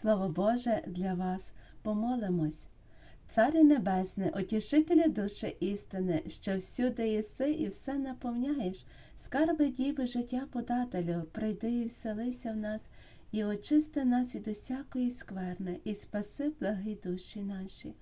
Слово Боже для вас, помолимось. Царю Небесне, утішителю душі істини, що всюди єси і все наповняєш, скарби діби життя подателю, прийди і вселися в нас, і очисти нас від усякої скверни, і спаси благі душі наші.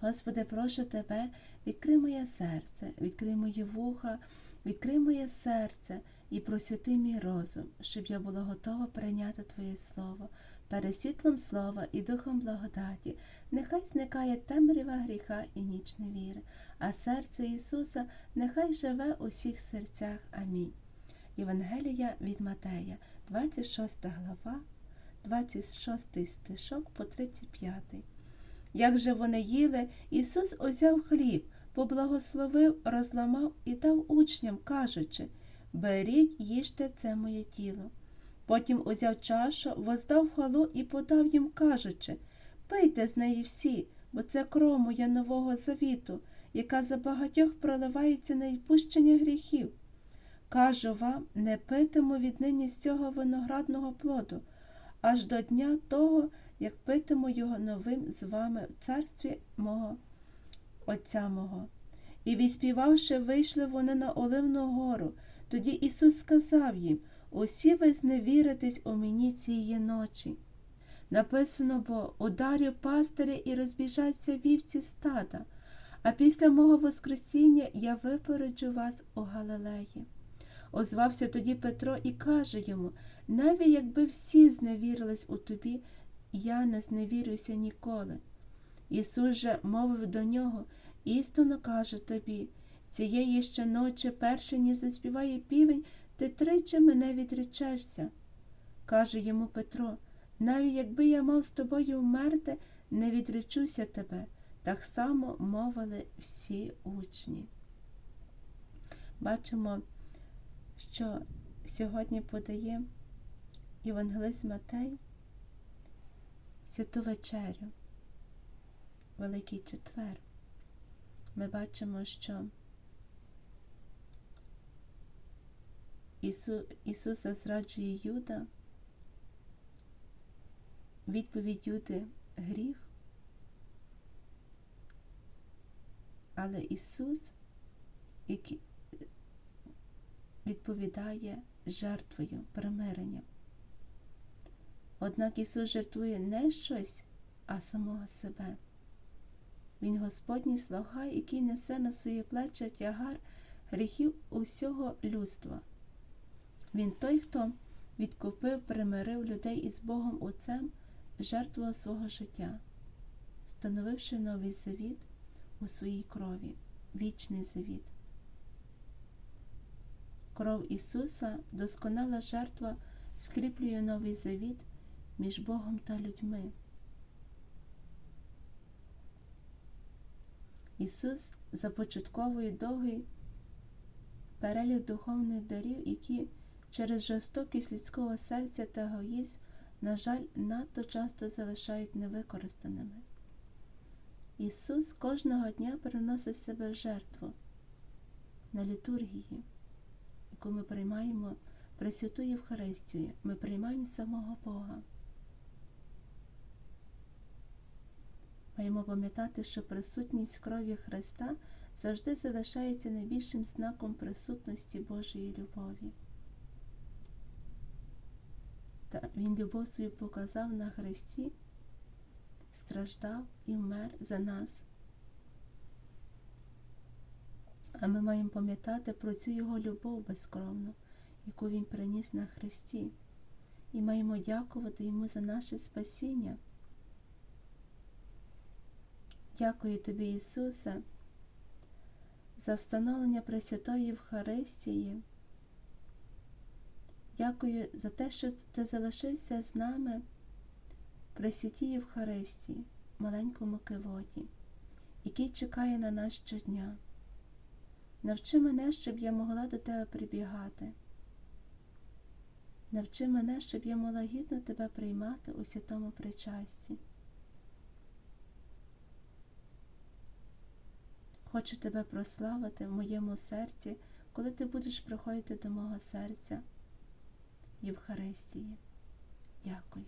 Господи, прошу Тебе, відкрий моє серце, відкрий мої вуха, відкрий моє серце і просвіти мій розум, щоб я була готова прийняти Твоє Слово, перед світлом слова і духом благодаті. Нехай зникає темрява гріха і ніч невіри, а серце Ісуса нехай живе у всіх серцях. Амінь. Євангелія від Матея, 26 глава, 26 стишок по 35. Як же вони їли, Ісус узяв хліб, поблагословив, розламав і дав учням, кажучи Беріть, їжте це моє тіло. Потім узяв чашу, воздав хвалу і подав їм, кажучи Пийте з неї всі, бо це кров моя нового завіту, яка за багатьох проливається на відпущення гріхів. Кажу вам, не питиму віднині з цього виноградного плоду, аж до дня того, як питиму його новим з вами в царстві мого Отця мого. І відспівавши, вийшли вони на Оливну гору. Тоді Ісус сказав їм Усі ви зневіритесь у мені цієї ночі. Написано бо ударю пастиря і розбіжаться вівці стада, а після мого Воскресіння я випереджу вас у Галилеї. Озвався тоді Петро і каже йому навіть якби всі зневірились у тобі, я не зневірюся ніколи. Ісус же мовив до нього істинно каже тобі, цієї ще ночі, перше, ніж заспіває півень, ти тричі мене відречешся. Каже йому Петро, навіть якби я мав з тобою вмерти, не відречуся тебе. Так само мовили всі учні. Бачимо, що сьогодні подає Євангелист Матей святу вечерю, Великий Четвер. Ми бачимо, що Ісу, Ісуса зраджує Юда, відповідь Юди гріх, але Ісус який відповідає жертвою, примиренням. Однак Ісус жертвує не щось, а самого себе. Він Господній слуга, який несе на свої плечі тягар гріхів усього людства. Він той, хто відкупив, примирив людей із Богом Отцем, жертвував свого життя, встановивши новий завіт у своїй крові, вічний завіт. Кров Ісуса, досконала жертва, скріплює новий завіт між Богом та людьми. Ісус започатковує довгий перелік духовних дарів, які через жорстокість людського серця та егоїзм, на жаль, надто часто залишають невикористаними. Ісус кожного дня приносить себе в жертву на літургії, яку ми приймаємо Пресвяту Євхаристію, ми приймаємо самого Бога. Маємо пам'ятати, що присутність крові Христа завжди залишається найбільшим знаком присутності Божої любові. Та Він любов свою показав на Христі, страждав і вмер за нас. А ми маємо пам'ятати про цю Його любов безкровну, яку Він приніс на Христі, і маємо дякувати Йому за наше спасіння. Дякую тобі, Ісусе, за встановлення Пресвятої Євхаристії. Дякую за те, що ти залишився з нами при святій Євхаристії, маленькому кивоті, який чекає на нас щодня. Навчи мене, щоб я могла до тебе прибігати. Навчи мене, щоб я могла гідно тебе приймати у святому причасті. Хочу тебе прославити в моєму серці, коли ти будеш приходити до мого серця. Євхаристії. Дякую.